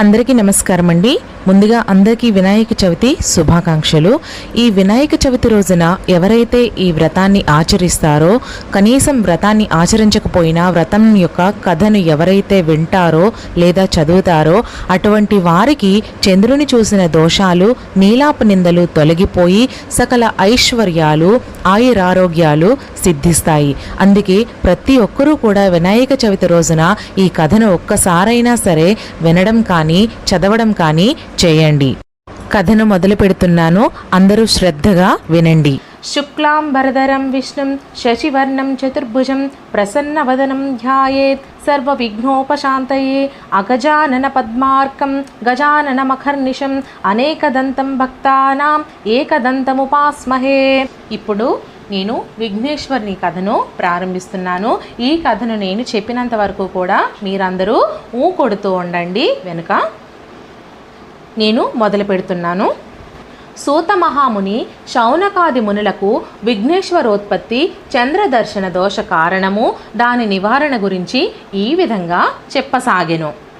అందరికీ నమస్కారం అండి. ముందుగా అందరికీ వినాయక చవితి శుభాకాంక్షలు. ఈ వినాయక చవితి రోజున ఎవరైతే ఈ వ్రతాన్ని ఆచరిస్తారో కనీసం వ్రతాన్ని ఆచరించకపోయినా వ్రతం యొక్క కథను ఎవరైతే వింటారో లేదా చదువుతారో అటువంటి వారికి చంద్రుని చూసిన దోషాలు నీలాప నిందలు తొలగిపోయి సకల ఐశ్వర్యాలు ఆయురారోగ్యాలు సిద్ధిస్తాయి. అందుకే ప్రతి ఒక్కరూ కూడా వినాయక చవితి రోజున ఈ కథను ఒక్కసారైనా సరే వినడం కానీ చదవడం కానీ చేయండి. కథను మొదలు పెడుతున్నాను. అందరూ శ్రద్ధగా వినండి. శుక్లాంబరధరం విష్ణుం శశివర్ణం చతుర్భుజం ప్రసన్నవదనం ధ్యాయేత్ సర్వవిఘ్నోపశాంతయే అగజానన పద్మార్కం గజాననమఖర్నిశం అనేకదంతం భక్తానాం ఏకదంతముపాస్మహే. ఇప్పుడు నేను విఘ్నేశ్వర్ని కథను ప్రారంభిస్తున్నాను. ఈ కథను నేను చెప్పినంత వరకు కూడా మీరందరూ ఊ కొడుతూ ఉండండి. వెనుక నేను మొదలు పెడుతున్నాను. సూత మహాముని శౌనకాది మునులకు విఘ్నేశ్వరోత్పత్తి చంద్రదర్శన దోష కారణము దాని నివారణ గురించి ఈ విధంగా చెప్పసాగెను.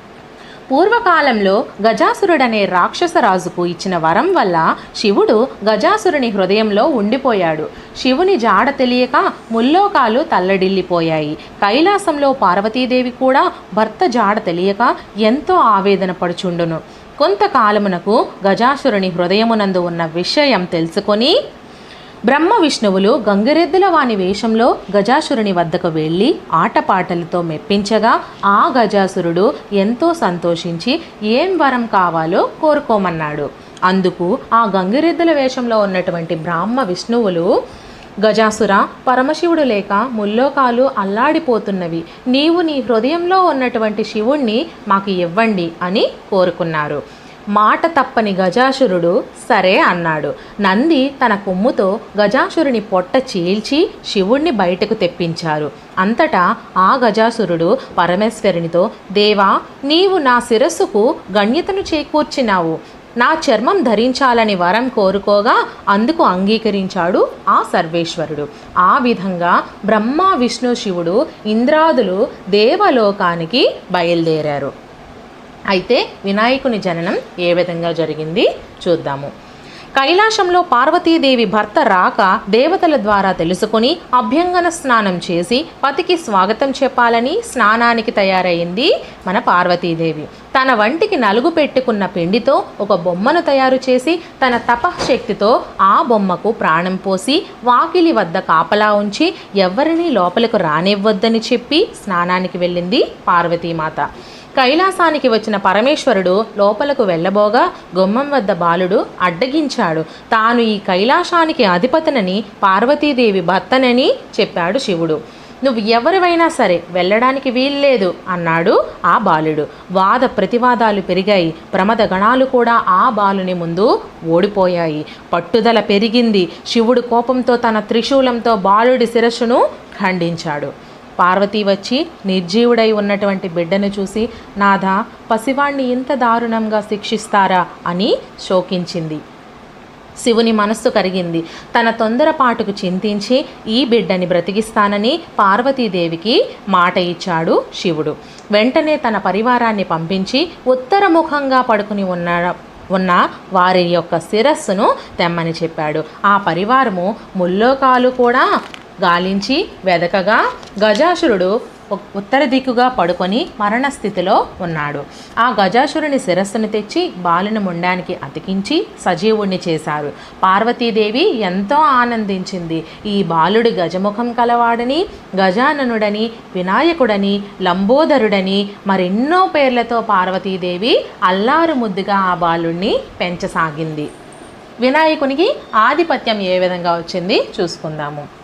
పూర్వకాలంలో గజాసురుడనే రాక్షసరాజుకు ఇచ్చిన వరం వల్ల శివుడు గజాసురుని హృదయంలో ఉండిపోయాడు. శివుని జాడ తెలియక ముల్లోకాలు తల్లడిల్లిపోయాయి. కైలాసంలో పార్వతీదేవి కూడా భర్త జాడ తెలియక ఎంతో ఆవేదన పడుచుండును. కొంతకాలమునకు గజాసురుని హృదయమునందు ఉన్న విషయం తెలుసుకొని బ్రహ్మ విష్ణువులు గంగిరెద్దుల వాని వేషంలో గజాసురుని వద్దకు వెళ్ళి ఆటపాటలతో మెప్పించగా ఆ గజాసురుడు ఎంతో సంతోషించి ఏం వరం కావాలో కోరుకోమన్నాడు. అందుకు ఆ గంగిరెద్దుల వేషంలో ఉన్నటువంటి బ్రాహ్మ విష్ణువులు గజాసుర పరమశివుడు లేక ముల్లోకాలు అల్లాడిపోతున్నవి. నీవు నీ హృదయంలో ఉన్నటువంటి శివుణ్ణి మాకు ఇవ్వండి అని కోరుకున్నారు. మాట తప్పని గజాసురుడు సరే అన్నాడు. నంది తన కొమ్ముతో గజాసురుని పొట్ట చీల్చి శివుణ్ణి బయటకు తెప్పించారు. అంతటా ఆ గజాసురుడు పరమేశ్వరునితో దేవా నీవు నా శిరస్సుకు గణ్యతను చేకూర్చినావు. నా చర్మం ధరించాలని వరం కోరుకోగా అందుకు అంగీకరించాడు ఆ సర్వేశ్వరుడు. ఆ విధంగా బ్రహ్మ విష్ణు శివుడు ఇంద్రాదులు దేవలోకానికి బయలుదేరారు. అయితే వినాయకుని జననం ఏ విధంగా జరిగింది చూద్దాము. కైలాసంలో పార్వతీదేవి భర్త రాక దేవతల ద్వారా తెలుసుకొని అభ్యంగన స్నానం చేసి పతికి స్వాగతం చెప్పాలని స్నానానికి తయారైంది మన పార్వతీదేవి. తన వంటికి నలుగు పెట్టుకున్న పిండితో ఒక బొమ్మను తయారు చేసి తన తపశక్తితో ఆ బొమ్మకు ప్రాణం పోసి వాకిలి వద్ద కాపలా ఉంచి ఎవరినీ లోపలకు రానివ్వద్దని చెప్పి స్నానానికి వెళ్ళింది పార్వతీమాత. కైలాసానికి వచ్చిన పరమేశ్వరుడు లోపలకు వెళ్ళబోగా గుమ్మం వద్ద బాలుడు అడ్డగించాడు. తాను ఈ కైలాసానికి అధిపతనని పార్వతీదేవి భర్తనని చెప్పాడు శివుడు. నువ్వు ఎవరివైనా సరే వెళ్ళడానికి వీల్లేదు అన్నాడు ఆ బాలుడు. వాద ప్రతివాదాలు పెరిగాయి. ప్రమద గణాలు కూడా ఆ బాలుని ముందు ఓడిపోయాయి. పట్టుదల పెరిగింది. శివుడు కోపంతో తన త్రిశూలంతో బాలుడి శిరస్సును ఖండించాడు. పార్వతి వచ్చి నిర్జీవుడై ఉన్నటువంటి బిడ్డను చూసి నాథ పసివాణ్ణి ఇంత దారుణంగా శిక్షిస్తారా? అని శోకించింది. శివుని మనస్సు కరిగింది. తన తొందరపాటుకు చింతించి ఈ బిడ్డని బ్రతికిస్తానని పార్వతీదేవికి మాట ఇచ్చాడు శివుడు. వెంటనే తన పరివారాన్ని పంపించి ఉత్తరముఖంగా పడుకుని ఉన్న ఉన్న వారి యొక్క శిరస్సును తెమ్మని చెప్పాడు. ఆ పరివారము ముల్లోకాలు కూడా గాలించి వెదకగా గజాసురుడు ఉత్తర దిక్కుగా పడుకొని మరణస్థితిలో ఉన్నాడు. ఆ గజాసురుని శిరస్సును తెచ్చి బాలుని ముండానికి అతికించి సజీవుణ్ణి చేశారు. పార్వతీదేవి ఎంతో ఆనందించింది. ఈ బాలుడి గజముఖం కలవాడని గజాననుడని వినాయకుడని లంబోదరుడని మరెన్నో పేర్లతో పార్వతీదేవి అల్లారు ముద్దుగా ఆ బాలుణ్ణి పెంచసాగింది. వినాయకునికి ఆధిపత్యం ఏ విధంగా వచ్చింది చూసుకుందాము.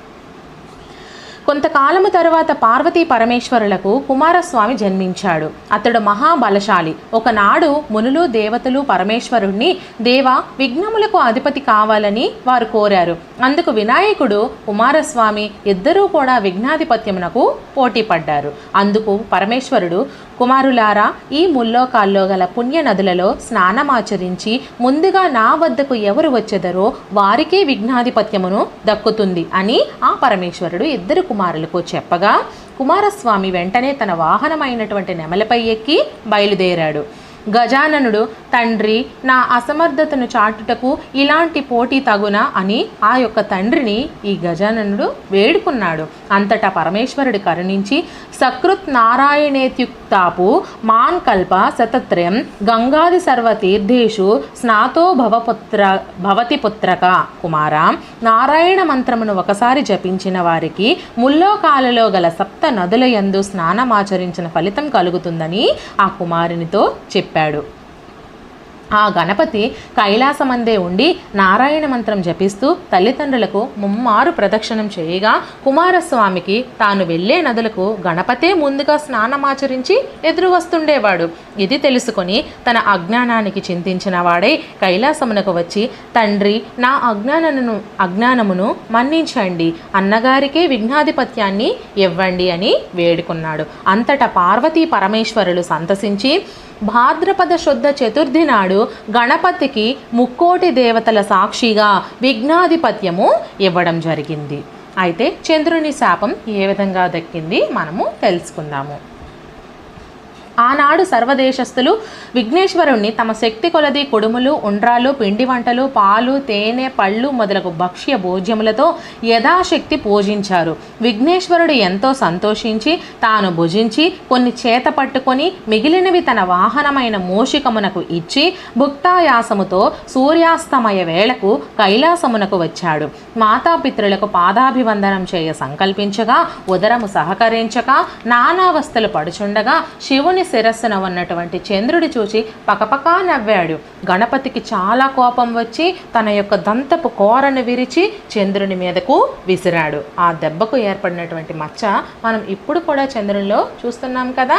కొంతకాలము తరువాత పార్వతీ పరమేశ్వరులకు కుమారస్వామి జన్మించాడు. అతడు మహాబలశాలి. ఒకనాడు మునులు దేవతలు పరమేశ్వరుణ్ణి దేవ విఘ్నములకు అధిపతి కావాలని వారు కోరారు. అందుకు వినాయకుడు కుమారస్వామి ఇద్దరూ కూడా విఘ్నాధిపత్యమునకు పోటీ పడ్డారు అందుకు పరమేశ్వరుడు కుమారులారా ఈ ముల్లోకాల్లో గల పుణ్య నదులలో స్నానమాచరించి ముందుగా నా వద్దకు ఎవరు వచ్చెదరో వారికే విఘ్నాధిపత్యమును దక్కుతుంది అని ఆ పరమేశ్వరుడు ఇద్దరు కుమారులకు చెప్పగా కుమారస్వామి వెంటనే తన వాహనమైనటువంటి నెమలపై ఎక్కి బయలుదేరాడు. గజాననుడు తండ్రి నా అసమర్థతను చాటుటకు ఇలాంటి పోటీ తగునా అని ఆ యొక్క తండ్రిని ఈ గజాననుడు వేడుకున్నాడు. అంతటా పరమేశ్వరుడు కరుణించి సకృత్ నారాయణేత్యుక్తాపు మాన్ కల్ప శతత్రయం గంగాది సర్వతీర్థేషు స్నాతో భవపుత్ర భవతి పుత్రక కుమార నారాయణ మంత్రమును ఒకసారి జపించిన వారికి ముల్లోకాలలో గల సప్త నదుల యందు స్నానమాచరించిన ఫలితం కలుగుతుందని ఆ కుమారునితో చెప్పారు చెప్పాడు. ఆ గణపతి కైలాసమందే ఉండి నారాయణ మంత్రం జపిస్తూ తల్లిదండ్రులకు ముమ్మారు ప్రదక్షిణం చేయగా కుమారస్వామికి తాను వెళ్ళే నదులకు గణపతే ముందుగా స్నానమాచరించి ఎదురు వస్తుండేవాడు ఇది తెలుసుకొని తన అజ్ఞానానికి చింతించిన వాడై కైలాసమునకు వచ్చి తండ్రి నా అజ్ఞానను అజ్ఞానమును మన్నించండి. అన్నగారికే విఘ్నాధిపత్యాన్ని ఇవ్వండి అని వేడుకున్నాడు. అంతటా పార్వతీ పరమేశ్వరులు సంతసించి భాద్రపద శుద్ధ చతుర్థి నాడు గణపతికి ముక్కోటి దేవతల సాక్షిగా విఘ్నాధిపత్యము ఇవ్వడం జరిగింది. అయితే చంద్రుని శాపం ఏ విధంగా దక్కింది? మనము తెలుసుకుందాము. ఆనాడు సర్వదేశస్థులు విఘ్నేశ్వరుణ్ణి తమ శక్తి కొలది కుడుములు ఉండ్రాలు పిండి వంటలు పాలు తేనె పళ్ళు మొదలగు భక్ష్య భోజ్యములతో యథాశక్తి పూజించారు. విఘ్నేశ్వరుడు ఎంతో సంతోషించి తాను భుజించి కొన్ని చేత పట్టుకొని మిగిలినవి తన వాహనమైన మూషికమునకు ఇచ్చి భుక్తాయాసముతో సూర్యాస్తమయ వేళకు కైలాసమునకు వచ్చాడు. మాతాపితృలకు పాదాభివందనం చేయ సంకల్పించగా ఉదరము సహకరించక నానావస్థలు పడుచుండగా శివుని శిరస్సున ఉన్నటువంటి చంద్రుడు చూసి పకపకా నవ్వాడు. గణపతికి చాలా కోపం వచ్చి తన యొక్క దంతపు కోరను విరిచి చంద్రుని మీదకు విసిరాడు. ఆ దెబ్బకు ఏర్పడినటువంటి మచ్చ మనం ఇప్పుడు కూడా చంద్రునిలో చూస్తున్నాం కదా.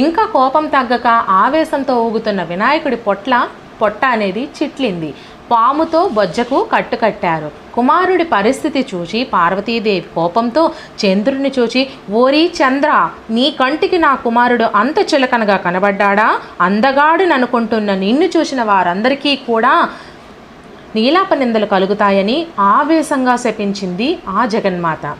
ఇంకా కోపం తగ్గక ఆవేశంతో ఊగుతున్న వినాయకుడి పొట్ల పొట్ట అనేది చిట్లింది. పాముతో బొజ్జకు కట్టుకట్టారు కుమారుడి పరిస్థితి చూసి పార్వతీదేవి కోపంతో చంద్రుని చూచి ఓరి చంద్ర నీ కంటికి నా కుమారుడు అంత చులకనగా కనబడ్డాడా? అందగాడుననుకుంటున్న నిన్ను చూసిన వారందరికీ కూడా నీలాప నిందలు కలుగుతాయని ఆవేశంగా శపించింది ఆ జగన్మాత.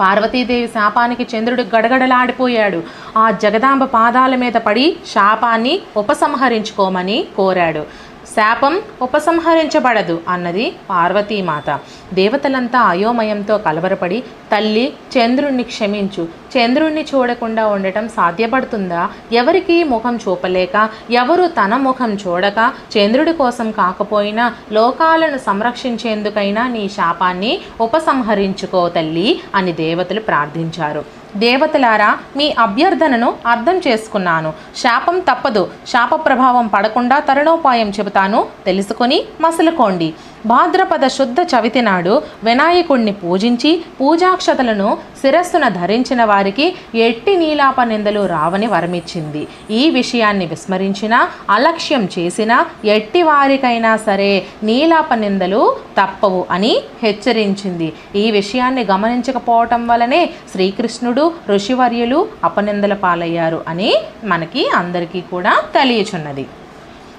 పార్వతీదేవి శాపానికి చంద్రుడు గడగడలాడిపోయాడు. ఆ జగదాంబ పాదాల మీద పడి శాపాన్ని ఉపసంహరించుకోమని కోరాడు. శాపం ఉపసంహరించబడదు అన్నది పార్వతీమాత. దేవతలంతా అయోమయంతో కలవరపడి తల్లి చంద్రుణ్ణి క్షమించు. చంద్రుణ్ణి చూడకుండా ఉండటం సాధ్యపడుతుందా? ఎవరికి ముఖం చూపలేక? ఎవరు తన ముఖం చూడక? చంద్రుడి కోసం కాకపోయినా లోకాలను సంరక్షించేందుకైనా నీ శాపాన్ని ఉపసంహరించుకో తల్లి అని దేవతలు ప్రార్థించారు. దేవతలారా మీ అభ్యర్థనను అర్థం చేసుకున్నాను. శాపం తప్పదు. శాప ప్రభావం పడకుండా తరుణోపాయం చెబుతాను. తెలుసుకొని మసలుకోండి. భాద్రపద శుద్ధ చవితి నాడు వినాయకుణ్ణి పూజించి పూజాక్షతలను శిరస్సున ధరించిన వారికి ఎట్టి నీలాప నిందలు రావని వరమిచ్చింది. ఈ విషయాన్ని విస్మరించినా అలక్ష్యం చేసినా ఎట్టి వారికైనా సరే నీలాప నిందలు తప్పవు అని హెచ్చరించింది. ఈ విషయాన్ని గమనించకపోవటం వలనే శ్రీకృష్ణుడు ఋషివర్యులు అపనిందల పాలయ్యారు అని మనకి అందరికీ కూడా తెలియచున్నది.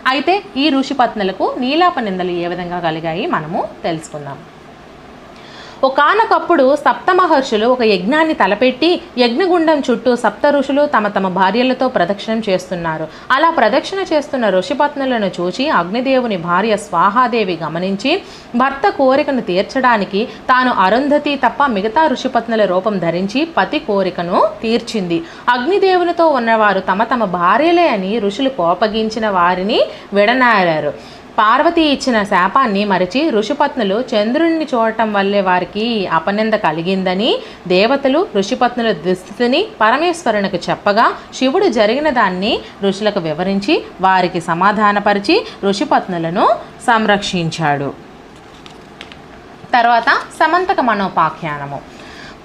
అయితే ఈ ఋషిపత్నులకు నీలాప నిందలు ఏ విధంగా కలిగాయి? మనము తెలుసుకుందాం. ఒకనొకప్పుడు సప్త మహర్షులు ఒక యజ్ఞాన్ని తలపెట్టి యజ్ఞగుండం చుట్టూ సప్త ఋషులు తమ తమ భార్యలతో ప్రదక్షిణం చేస్తున్నారు. అలా ప్రదక్షిణ చేస్తున్న ఋషిపత్నులను చూచి అగ్నిదేవుని భార్య స్వాహాదేవి గమనించి భర్త కోరికను తీర్చడానికి తాను అరుంధతి తప్ప మిగతా ఋషిపత్నుల రూపం ధరించి పతి కోరికను తీర్చింది. అగ్నిదేవులతో ఉన్నవారు తమ తమ భార్యలే అని ఋషులు కోపగించిన వారిని విడనారారు. పార్వతి ఇచ్చిన శాపాన్ని మరిచి ఋషిపత్నులు చంద్రుణ్ణి చూడటం వల్లే వారికి అపనింద కలిగిందని దేవతలు ఋషిపత్నుల దుస్థితిని పరమేశ్వరునికి చెప్పగా శివుడు జరిగిన దాన్ని ఋషులకు వివరించి వారికి సమాధానపరిచి ఋషిపత్నులను సంరక్షించాడు. తర్వాత సమంతక మనోపాఖ్యానము.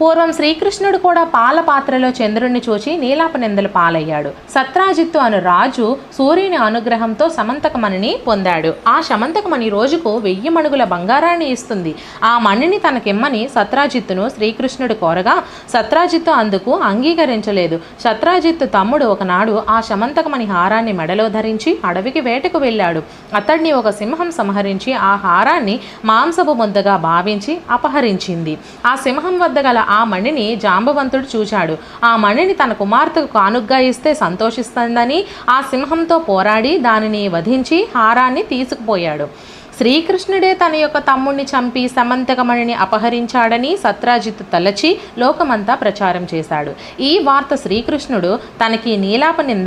పూర్వం శ్రీకృష్ణుడు కూడా పాల పాత్రలో చంద్రుణ్ణి చూచి నీలాపనిందలు పాలయ్యాడు. సత్రాజిత్తు అను రాజు సూర్యుని అనుగ్రహంతో సమంతకమణిని పొందాడు. ఆ సమంతకమణి రోజుకు వెయ్యి మణుగుల బంగారాన్ని ఇస్తుంది. ఆ మణిని తనకిమ్మని సత్రాజిత్తును శ్రీకృష్ణుడు కోరగా సత్రాజిత్తు అందుకు అంగీకరించలేదు. సత్రాజిత్తు తమ్ముడు ఒకనాడు ఆ సమంతకమణి హారాన్ని మెడలో ధరించి అడవికి వేటకు వెళ్ళాడు. అతడిని ఒక సింహం సంహరించి ఆ హారాన్ని మాంసపు ముద్దగా భావించి అపహరించింది. ఆ సింహం వద్ద గల ఆ మణిని జాంబవంతుడు చూచాడు. ఆ మణిని తన కుమార్తెకు కానుగ్గా ఇస్తే సంతోషిస్తుందని ఆ సింహంతో పోరాడి దానిని వధించి హారాన్ని తీసుకుపోయాడు. శ్రీకృష్ణుడే తన యొక్క తమ్ముణ్ణి చంపి సమంతకమణిని అపహరించాడని సత్రాజిత్ తలచి లోకమంతా ప్రచారం చేశాడు. ఈ వార్త శ్రీకృష్ణుడు తనకి నీలాప నింద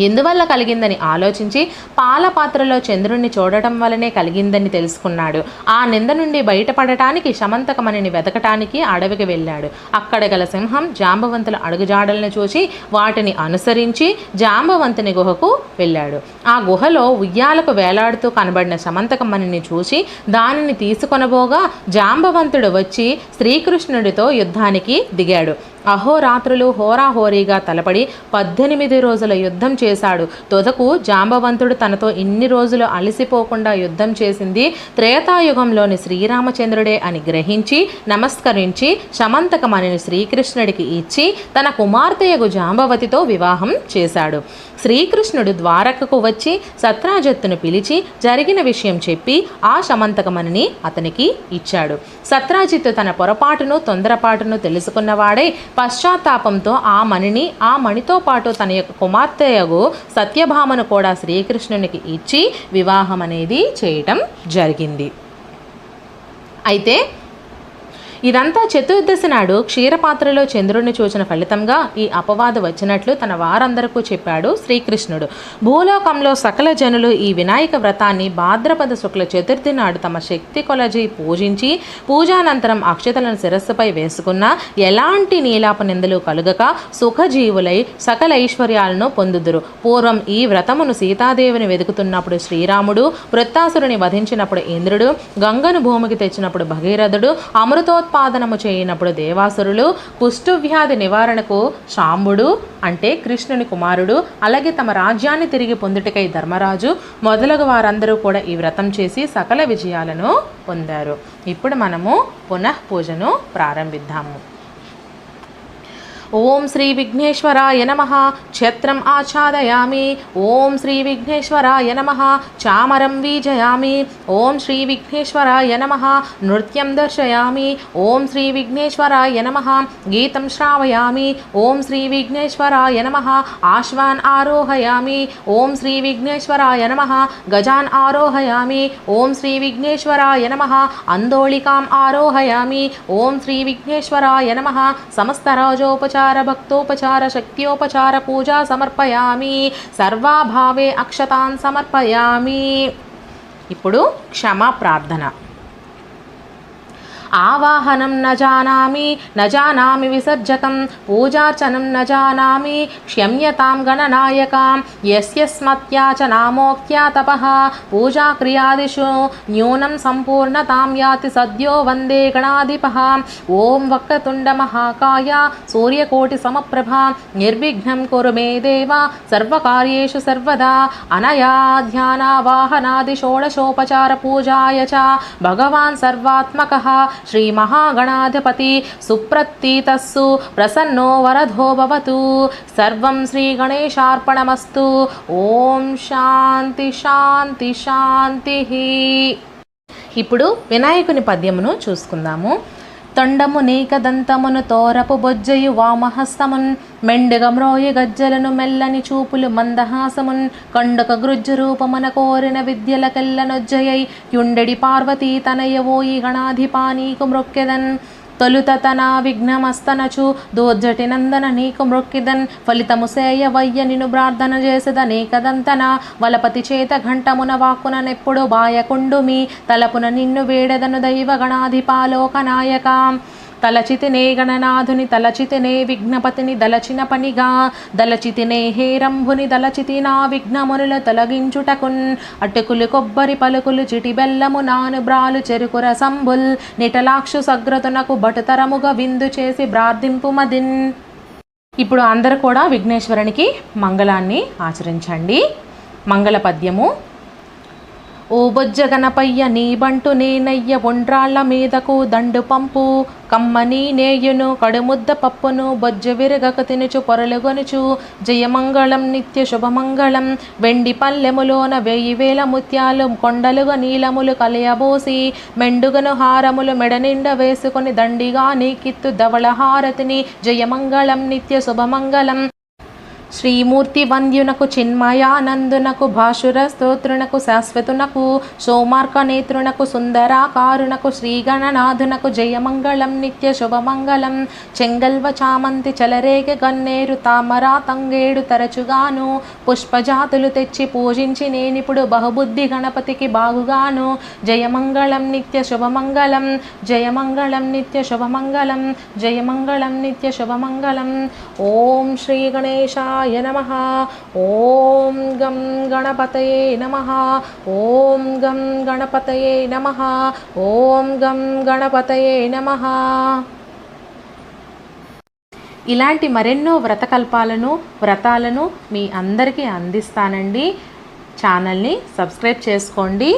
ఎందువల్ల కలిగిందని ఆలోచించి పాల పాత్రలో చంద్రుణ్ణి చూడటం వల్లనే కలిగిందని తెలుసుకున్నాడు. ఆ నింద నుండి బయటపడటానికి శమంతకమణిని వెతకటానికి అడవికి వెళ్ళాడు. అక్కడ గల సింహం జాంబవంతుల అడుగుజాడలను చూసి వాటిని అనుసరించి జాంబవంతుని గుహకు వెళ్ళాడు. ఆ గుహలో ఉయ్యాలకు వేలాడుతూ కనబడిన శమంతకమణిని చూసి దానిని తీసుకొనబోగా జాంబవంతుడు వచ్చి శ్రీకృష్ణుడితో యుద్ధానికి దిగాడు. అహోరాత్రులు హోరాహోరీగా తలపడి పద్దెనిమిది రోజుల యుద్ధం చేశాడు. తొదకు జాంబవంతుడు తనతో ఇన్ని రోజులు అలసిపోకుండా యుద్ధం చేసింది త్రేతాయుగంలోని శ్రీరామచంద్రుడే అని గ్రహించి నమస్కరించి శమంతకమణిని శ్రీకృష్ణుడికి ఇచ్చి తన కుమార్తెయగు జాంబవతితో వివాహం చేశాడు. శ్రీకృష్ణుడు ద్వారకకు వచ్చి సత్రాజత్తును పిలిచి జరిగిన విషయం చెప్పి ఆ శమంతకమణిని అతనికి ఇచ్చాడు. సత్రాజిత్తు తన పొరపాటును తొందరపాటును తెలుసుకున్నవాడై పశ్చాత్తాపంతో ఆ మణిని ఆ మణితో పాటు తన యొక్క కుమార్తెయగు సత్యభామను కూడా శ్రీకృష్ణునికి ఇచ్చి వివాహం అనేది చేయటం జరిగింది. అయితే ఇదంతా చతుర్దశి నాడు క్షీరపాత్రలో చంద్రుడిని చూసిన ఫలితంగా ఈ అపవాదు వచ్చినట్లు తన వారందరికీ చెప్పాడు శ్రీకృష్ణుడు. భూలోకంలో సకల జనులు ఈ వినాయక వ్రతాన్ని భాద్రపద శుక్ల చతుర్థి నాడు తమ శక్తి కొలజీ పూజించి పూజానంతరం అక్షతలను శిరస్సుపై వేసుకున్న ఎలాంటి నీలాప నిందలు కలుగక సుఖజీవులై సకల ఐశ్వర్యాలను పొందుదురు. పూర్వం ఈ వ్రతమును సీతాదేవిని వెతుకుతున్నప్పుడు శ్రీరాముడు వృత్తాసురుని వధించినప్పుడు ఇంద్రుడు గంగను భూమికి తెచ్చినప్పుడు భగీరథుడు అమృతోత్పాదనము చేయనప్పుడు దేవాసురులు కుష్ఠవ్యాధి నివారణకు శాంబుడు అంటే కృష్ణుని కుమారుడు అలాగే తమ రాజ్యాన్ని తిరిగి పొందుటకై ధర్మరాజు మొదలగు వారందరూ కూడా ఈ వ్రతం చేసి సకల విజయాలను పొందారు. ఇప్పుడు మనము పునఃపూజను ప్రారంభిద్దాము. ఓం శ్రీ విఘ్నేశ్వరాయ నమ. ఛత్రం ఆచ్ఛాదయామి. ఓం శ్రీ విఘ్నేశ్వరాయ నమ. చామరం వీజయామి. ఓం శ్రీ విఘ్నేశ్వరాయ నమ. నృత్యం దర్శయామి. ఓం శ్రీ విఘ్నేశ్వరాయ నమ. గీతం శ్రావయామి. ఓం శ్రీ విఘ్నేశ్వరాయ నమ. ఆశ్వాన్ ఆరోహయామి. ఓం శ్రీ విఘ్నేశ్వరాయ నమ. గజాన్ ఆరోహయామి. ఓం శ్రీ విఘ్నేశ్వరాయ నమ. అందోళికాం ఆరోహయామి. ఓం శ్రీ విఘ్నేశ్వరాయ నమ. సమస్తరాజోపచార భక్తోపచార శక్త్యోపచార పూజా సమర్పయామి సర్వాభావే అక్షతాన్ సమర్పయామి ఇప్పుడు క్షమా ప్రార్థన ఆవాహనం న జానామి న జానామి విసర్జకం పూజార్చనం న జానామి క్షమ్యతాం గణనాయకాం యస్యస్మత్యా చ నామోక్త్యా తపః పూజాక్రియాదిషు న్యూనం సంపూర్ణతాం యాతి సద్యో వందే గణాధిపः ఓం వక్రతుండ మహాకాయ సూర్యకోటి సమప్రభ నిర్విఘ్నం కురు మే దేవ సర్వకార్యేషు సర్వదా అనయా ధ్యానావాహనాది షోడశోపచార పూజాయ చ భగవాన్ సర్వాత్మక శ్రీ మహాగణాధిపతి సుప్రతీతస్సు ప్రసన్నో వరధో భవతు సర్వం శ్రీగణేశార్పణమస్తు ఓం శాంతి శాంతి శాంతి ఇప్పుడు వినాయకుని పద్యమును చూసుకుందాము. తొండము నీకదంతమును తోరపు బొజ్జయు వామహస్తమున్. మెండుగ మ్రోయి గజ్జలను మెల్లని చూపులు మందహాసమున్. కండుక గృజ్జు రూపమున కోరిన విద్యలకెల్లనొజ్జయై యుండెడి పార్వతీ తనయవోయి గణాధిపా నీకు మృక్కెదన్ తొలుత తన విఘ్నమస్తనచు దోర్జటి నందన నీకు మృక్కిదన్ ఫలితము సేయ వయ్య నిను ప్రార్థన చేసద నీకదంతన వలపతి చేత ఘంటమున వాక్కుననెప్పుడు బాయకుండు మీ తలపున నిన్ను వేడదను దైవ గణాధిపాలోక నాయక తలచితినే గణనాథుని తలచితినే విఘ్నపతిని దలచిన పనిగా దలచితినే హేరంభుని దలచితి నా విఘ్నమునుల తొలగించుటకున్. అటుకులు కొబ్బరి పలుకులు చిటి బెల్లము నానుబ్రాలు చెరుకు రసంబుల్ నిటలాక్షు సగ్రతునకు బటుతరముగా విందు చేసి ప్రార్థింపు మదిన్ ఇప్పుడు అందరు కూడా విఘ్నేశ్వరునికి మంగళాన్ని ఆచరించండి. మంగళ పద్యము ఓ బొజ్జ గణపయ్య నీబంటు నేనయ్య ఒండ్రాళ్ళ మీదకు దండు పంపు. కమ్మని నేయును కడుముద్ద పప్పును బొజ్జ విరగక తినుచు పొరలుగొనుచు. జయమంగళం నిత్య శుభమంగళం వెండి పల్లెములోన వెయ్యి వేల ముత్యాలు కొండలుగా నీలములు కలయబోసి. మెండుగను హారములు మెడనిండ వేసుకొని దండిగా నీకిత్తు ధవళ హారతిని జయమంగళం నిత్య శుభమంగళం శ్రీమూర్తి వంద్యునకు చిన్మయానందునకు భాషుర స్తోత్రునకు శాశ్వతునకు సోమార్క నేత్రునకు సుందరాకారునకు శ్రీగణనాథునకు జయమంగళం నిత్య శుభమంగళం. చెంగల్వ చామంతి చలరేగ గన్నేరు తామరా తంగేడు తరచుగాను. పుష్పజాతులు తెచ్చి పూజించి నేనిప్పుడు బహుబుద్ధి గణపతికి బాగుగాను. జయమంగళం నిత్య శుభమంగళం. జయమంగళం నిత్య శుభమంగళం. జయమంగళం నిత్య శుభమంగళం. ఓం శ్రీ గణేశాయ నమ ఓం గం గణపతయే నమ ఓం గం గణపతయే నమ ఓం గం గణపతయే నమ ఇలాంటి మరెన్నో వ్రతకల్పాలను వ్రతాలను మీ అందరికీ అందిస్తానండి. ఛానల్ని సబ్స్క్రైబ్ చేసుకోండి.